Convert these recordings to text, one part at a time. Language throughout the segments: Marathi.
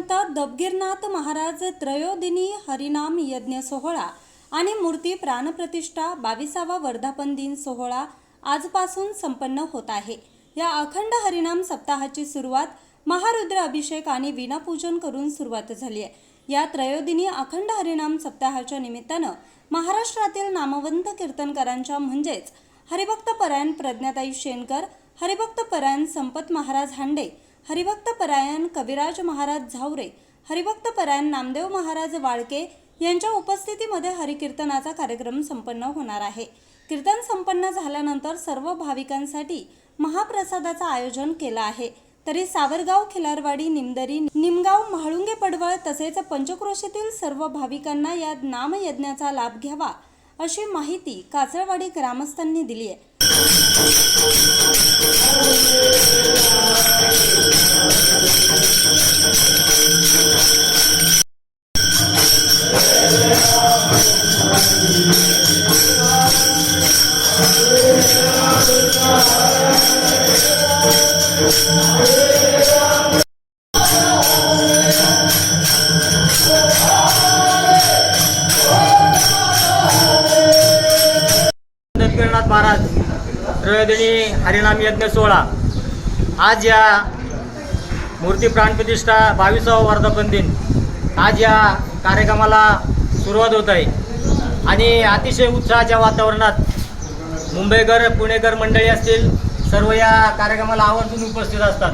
दबगीरनाथ महाराज त्रयोदिनी हरिनाम यज्ञ सोहळा आणि मूर्ती प्राणप्रतिष्ठा बावीसावा वर्धापन दिन सोहळा आजपासून संपन्न होत आहे. या अखंड हरिनाम सप्ताहाची सुरुवात महारुद्र अभिषेक आणि विनापूजन करून सुरुवात झाली आहे. या त्रयोदिनी अखंड हरिनाम सप्ताहाच्या निमित्तानं महाराष्ट्रातील नामवंत कीर्तनकारांच्या म्हणजेच हरिभक्त परायण प्रज्ञाताई शेनकर हरिभक्त परायण संपत महाराज हांडे हरिभक्त परायण कविराज महाराज झावरे हरिभक्त परायण नामदेव महाराज वाळके यांच्या उपस्थितीमध्ये हरिकीर्तनाचा कार्यक्रम संपन्न होणार आहे. कीर्तन संपन्न झाल्यानंतर सर्व भाविकांसाठी महाप्रसादाचं आयोजन केलं आहे. तरी सावरगाव खिलारवाडी निमदरी निमगाव म्हाळुंगे पडवळ तसेच पंचक्रोशीतील सर्व भाविकांना या नामयज्ञाचा लाभ घ्यावा अशी माहिती काचळवाडी ग्रामस्थांनी दिली आहे. त्रयोदिनी हरिनाम यज्ञ सोहळा. आज या मूर्ती प्राणप्रतिष्ठा बावीसावा वर्धापन दिन. आज या कार्यक्रमाला सुरुवात होत आहे. आणि अतिशय उत्साहाच्या वातावरणात मुंबईकर पुणेकर मंडळी असतील सर्व या कार्यक्रमाला आवर्जून उपस्थित असतात.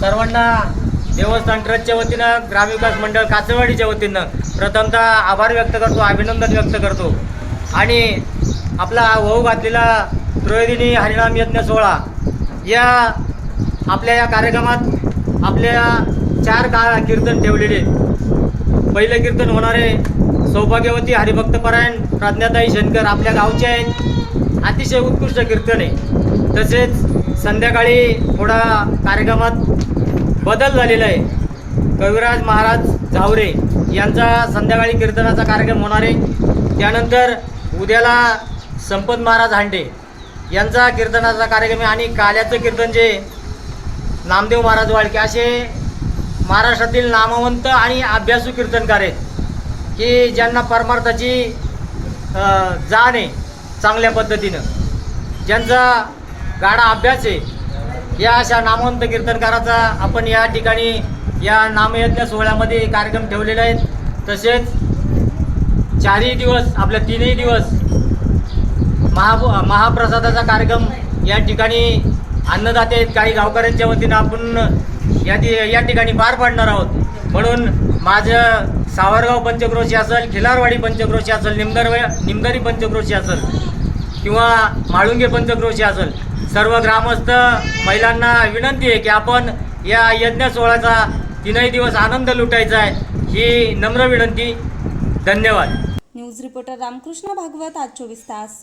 सर्वांना देवस्थान ट्रस्टच्या वतीनं ग्रामविकास मंडळ काचवाडीच्या वतीनं प्रथमतः आभार व्यक्त करतो अभिनंदन व्यक्त करतो. आणि आपला वाहू घातलेला त्रयोदिनी हरिणाम यज्ञ सोहळा. या आपल्या या कार्यक्रमात आपल्या चार का कीर्तन ठेवलेले आहेत. पहिलं कीर्तन होणारे सौभाग्यवती हरिभक्तपरायण प्रज्ञाताई शंकर आपल्या गावचे आहेत. अतिशय उत्कृष्ट कीर्तन आहे. तसेच संध्याकाळी थोडा कार्यक्रमात बदल झालेला आहे. कविराज महाराज झावरे यांचा संध्याकाळी कीर्तनाचा कार्यक्रम होणार आहे. त्यानंतर उद्याला संपत महाराज हांडे. यांचा कीर्तनाचा कार्यक्रम आहे आणि काल्याचं कीर्तन जे नामदेव महाराज वाळके असे महाराष्ट्रातील नामवंत आणि अभ्यासू कीर्तनकार आहेत की ज्यांना परमार्थाची जाण आहे चांगल्या पद्धतीनं. ज्यांचा गाडा अभ्यास आहे या अशा नामवंत कीर्तनकाराचा आपण या ठिकाणी या नामयज्ञ सोहळ्यामध्ये कार्यक्रम ठेवलेले आहेत. तसेच चारही दिवस आपल्या तीनही दिवस महा महाप्रसादाचा कार्यक्रम या ठिकाणी अन्नदाते आहेत. काही गावकऱ्यांच्या वतीनं आपण या या ठिकाणी पार पाडणार आहोत. म्हणून माझं सावरगाव पंचक्रोशी असेल खिलारवाडी पंचक्रोशी असेल निमदर निमदरी पंचक्रोशी असेल किंवा माळुंगे पंचक्रोशी असेल सर्व ग्रामस्थ महिलांना विनंती आहे की आपण या यज्ञ सोहळ्याचा तीनही दिवस आनंद लुटायचा आहे ही नम्र विनंती. धन्यवाद. न्यूज रिपोर्टर रामकृष्ण भागवत आज चोवीस तास.